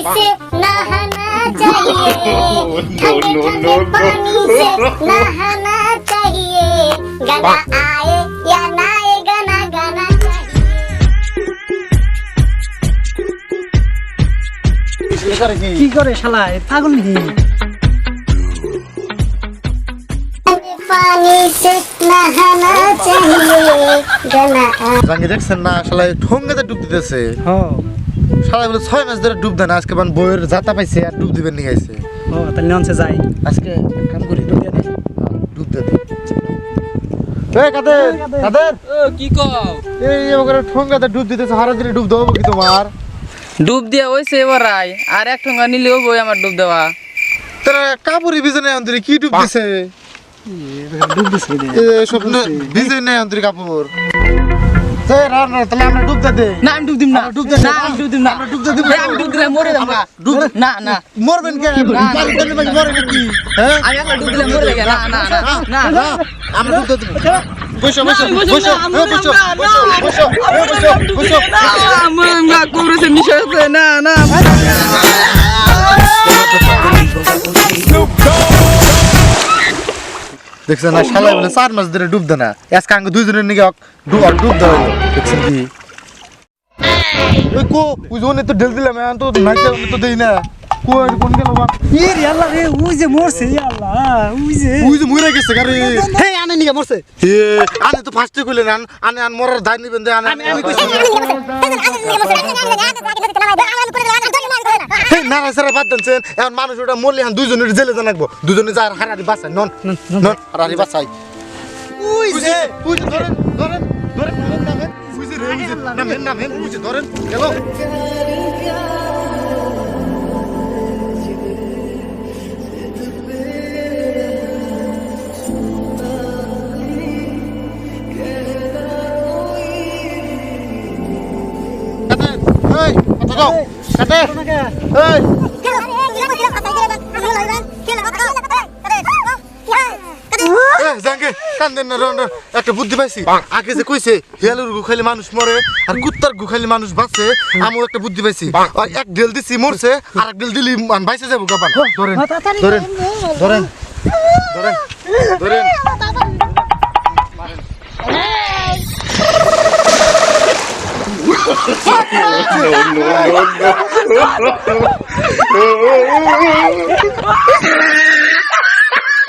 से नहाना चाहिए ठंडे ठंडे पानी से नहाना चाहिए गाना आए या ना आए गाना गाना चाहिए কি করে শালা এ পাগল নাকি ठंडे पानी से नहाना चाहिए गाना आए জাঙ্গি দেখছেন না শালা ঠোঙ্গাতে ডুব দিতেছে হ বলে ছয় মাস ধরে ডুব দেয় না। আজকে বান বইয়ের জাতা পাইছে আর ডুব দিবেন নিয়ে গেছে ও তাহলে ননসে যাই। আজকে কাম করি। ডুব দিয়ে হ্যাঁ, ডুব দিয়ে এই কাদের? কাদের? কি কও? এই ওখানে ঠোঙ্গাতে ডুব দিতেছে হারা দিলে ডুব দেবো কি তোমার? ডুব দিয়া হইছে এবার আই। আর এক ঠোঙ্গা নিলেও বই আমার ডুব দেওয়া। তারা কাপড়ি ভিজে নেই অন্তরে কি ডুব দিছে? ডুব দিছে স্বপ্ন ভিজে অন্তরে কাপড়। না তাহলে আমরা ডুব দিয়ে দেই না দেখছেন না শালা বলে চার মাস ধরে ডুব দে না আজকে আঙ্গ দুইজনের নিকে ডুব দেওয়া হলো দেখছেন কি ওই কো ওই জন্য তো ঢেল দিলাম এখন তো নাইতে আমি তো দেই না কো আর কোন গেল বা ই আল্লাহ রে উই যে মরছে আল্লাহ উই যে ওই যে মরে গেছে গারে হে আনে নিকে মরছে এ আনে তো ফার্স্টে কইলেন আন আনে আন মরার দায় নিবেন দে আনে আমি কইছি হে না না স্যার বাদ দেন সেন। এখন মানুষ ওটা মরলে এখন দুইজনের জেলে জানাকবো দুজনে যার হারারি বাঁচাই নন নন হারারি বাঁচাই ওই যে ওই যে ধরেন ধরেন ধরেন নামেন নামেন ওই যে রে ওই যে নামেন নামেন ওই যে ধরেন গেল কাদের এই কথা দাও এই। জাঙ্গে কান্দেন না রন রন। একটা বুদ্ধি পাইছি। আগে যে কইছে হিয়ালের গু মানুষ মরে আর কুত্তার মানুষ বাঁচে আমিও একটা বুদ্ধি পাইছি। আর এক ঢেল দিছি মরছে আর এক ঢেল দিলি মান বাইসে যাব গাবান ধরেন ধরেন ধরেন ধরেন ধরেন। 不不不不不。